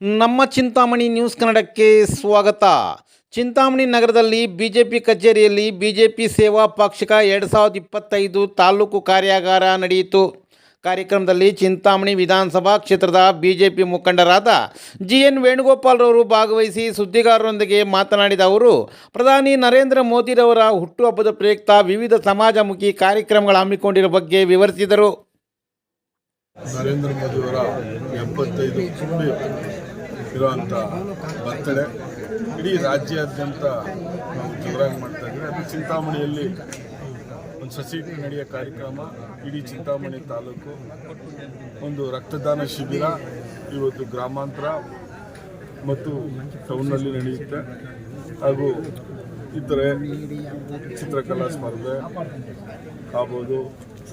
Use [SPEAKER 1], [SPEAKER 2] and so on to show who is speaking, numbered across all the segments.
[SPEAKER 1] ನಮ್ಮ ಚಿಂತಾಮಣಿ ನ್ಯೂಸ್ ಕನ್ನಡಕ್ಕೆ ಸ್ವಾಗತ. ಚಿಂತಾಮಣಿ ನಗರದಲ್ಲಿ ಬಿಜೆಪಿ ಕಚೇರಿಯಲ್ಲಿ ಬಿಜೆಪಿ ಸೇವಾ ಪಾಕ್ಷಿಕ ಎರಡು ಸಾವಿರದ ಇಪ್ಪತ್ತೈದು ತಾಲೂಕು ಕಾರ್ಯಾಗಾರ ನಡೆಯಿತು. ಕಾರ್ಯಕ್ರಮದಲ್ಲಿ ಚಿಂತಾಮಣಿ ವಿಧಾನಸಭಾ ಕ್ಷೇತ್ರದ ಬಿಜೆಪಿ ಮುಖಂಡರಾದ ಜಿ ಎನ್ ವೇಣುಗೋಪಾಲ್ರವರು ಭಾಗವಹಿಸಿ ಸುದ್ದಿಗಾರರೊಂದಿಗೆ ಮಾತನಾಡಿದ ಅವರು, ಪ್ರಧಾನಿ ನರೇಂದ್ರ ಮೋದಿರವರ ಹುಟ್ಟುಹಬ್ಬದ ಪ್ರಯುಕ್ತ ವಿವಿಧ ಸಮಾಜಮುಖಿ ಕಾರ್ಯಕ್ರಮಗಳು ಹಮ್ಮಿಕೊಂಡಿರುವ ಬಗ್ಗೆ ವಿವರಿಸಿದರು.
[SPEAKER 2] ನರೇಂದ್ರ ಇರುವಂಥ ಬರ್ತಡೆ ಇಡೀ ರಾಜ್ಯಾದ್ಯಂತ ನಾವು ಜೋರಾಗಿ ಮಾಡ್ತಾ ಇದ್ದೀವಿ. ಅದು ಚಿಂತಾಮಣಿಯಲ್ಲಿ ಒಂದು ಸಸಿ ನಡೆಯೋ ಕಾರ್ಯಕ್ರಮ ಇಡೀ ಚಿಂತಾಮಣಿ ತಾಲೂಕು. ಒಂದು ರಕ್ತದಾನ ಶಿಬಿರ, ಇವತ್ತು ಗ್ರಾಮಾಂತರ ಮತ್ತು ಟೌನ್ನಲ್ಲಿ ನಡೆಯುತ್ತೆ. ಹಾಗೂ ಇತರೆ ಚಿತ್ರಕಲಾ ಸ್ಪರ್ಧೆ ಆಗ್ಬೋದು.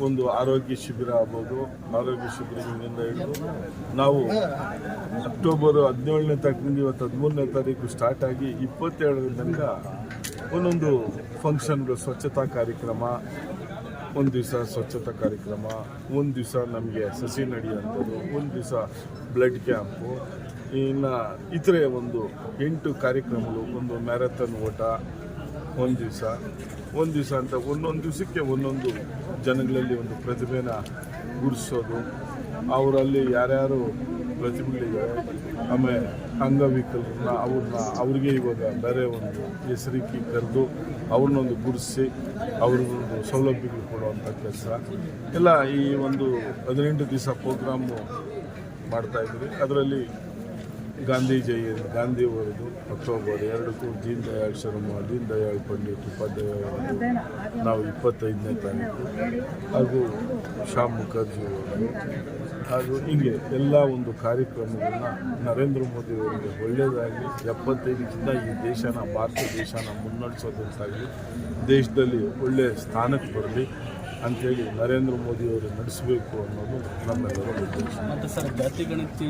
[SPEAKER 2] ಒಂದು ಆರೋಗ್ಯ ಶಿಬಿರ ಆಗ್ಬೋದು, ಆರೋಗ್ಯ ಶಿಬಿರದಿಂದ ಹಿಡಿದು ನಾವು ಅಕ್ಟೋಬರ್ ಹದಿನೇಳನೇ ತಾರೀಕಿಂದ ಇವತ್ತು ಹದಿಮೂರನೇ ತಾರೀಕು ಸ್ಟಾರ್ಟ್ ಆಗಿ ಇಪ್ಪತ್ತೆರಡರ ತನಕ ಒಂದೊಂದು ಫಂಕ್ಷನ್ಗಳು ಸ್ವಚ್ಛತಾ ಕಾರ್ಯಕ್ರಮ, ಒಂದು ದಿವಸ ಸ್ವಚ್ಛತಾ ಕಾರ್ಯಕ್ರಮ, ಒಂದು ದಿವಸ ನಮಗೆ ಸಸಿ ನಡೆಯುವಂಥದ್ದು, ಒಂದು ದಿವಸ ಬ್ಲಡ್ ಕ್ಯಾಂಪು ಇನ್ನು ಇತರೆ ಒಂದು ಎಂಟು ಕಾರ್ಯಕ್ರಮಗಳು, ಒಂದು ಮ್ಯಾರಥಾನ್ ಓಟ ಒಂದು ದಿವಸ ಒಂದು ದಿವಸ ಅಂತ ಒಂದೊಂದು ದಿವಸಕ್ಕೆ ಒಂದೊಂದು ಜನಗಳಲ್ಲಿ ಒಂದು ಪ್ರತಿಭೆನ ಗುರುಸೋದು ಅವರಲ್ಲಿ ಯಾರ್ಯಾರು ಪ್ರತಿಭೆಗಳಿದ್ದಾರೆ ಆಮೇಲೆ ಅಂಗವಿಕಲರನ್ನ, ಅವ್ರನ್ನ, ಅವ್ರಿಗೆ ಇವಾಗ ಬೇರೆ ಒಂದು ಹೆಸರಿಕೆ ಕರೆದು ಅವ್ರನ್ನೊಂದು ಗುರುಸಿ ಅವ್ರಿಗೊಂದು ಸೌಲಭ್ಯಗಳು ಕೊಡುವಂಥ ಕೆಲಸ. ಎಲ್ಲ ಈ ಒಂದು ಹದಿನೆಂಟು ದಿವಸ ಪ್ರೋಗ್ರಾಮು ಮಾಡ್ತಾ ಇದ್ವಿ ಅದರಲ್ಲಿ ಗಾಂಧಿ ಜಯಂತಿ ಗಾಂಧಿ ಅವರದು ಅಕ್ಟೋಬರ್ ಎರಡಕ್ಕೂ ದೀನ್ ದಯಾಳ್ ಶರ್ಮ, ದೀನ್ ದಯಾಳ್ ಪಂಡಿತ್ ಉಪಾಧ್ಯಾಯ ನಾವು ಇಪ್ಪತ್ತೈದನೇ ತಾರೀಕು. ಹಾಗೂ ಶ್ಯಾಮ್ ಮುಖರ್ಜಿ ಅವರು ಹಾಗೂ ಹೀಗೆ ಎಲ್ಲ ಒಂದು ಕಾರ್ಯಕ್ರಮಗಳನ್ನ ನರೇಂದ್ರ ಮೋದಿ ಅವರಿಗೆ ಒಳ್ಳೆಯದಾಗಲಿ, ಎಪ್ಪತ್ತೈದಕ್ಕಿಂತ ಈ ದೇಶನ, ಭಾರತ ದೇಶನ ಮುನ್ನಡೆಸೋದಂತಾಗಲಿ, ದೇಶದಲ್ಲಿ ಒಳ್ಳೆಯ ಸ್ಥಾನಕ್ಕೆ ಬರಲಿ ಅಂಥೇಳಿ ನರೇಂದ್ರ ಮೋದಿ ಅವರು ನಡೆಸಬೇಕು ಅನ್ನೋದು ನಮ್ಮೆಲ್ಲರ ಉದ್ದೇಶ.
[SPEAKER 3] ಮತ್ತು ಸರ್ ಜಾತಿ ಗಣತಿ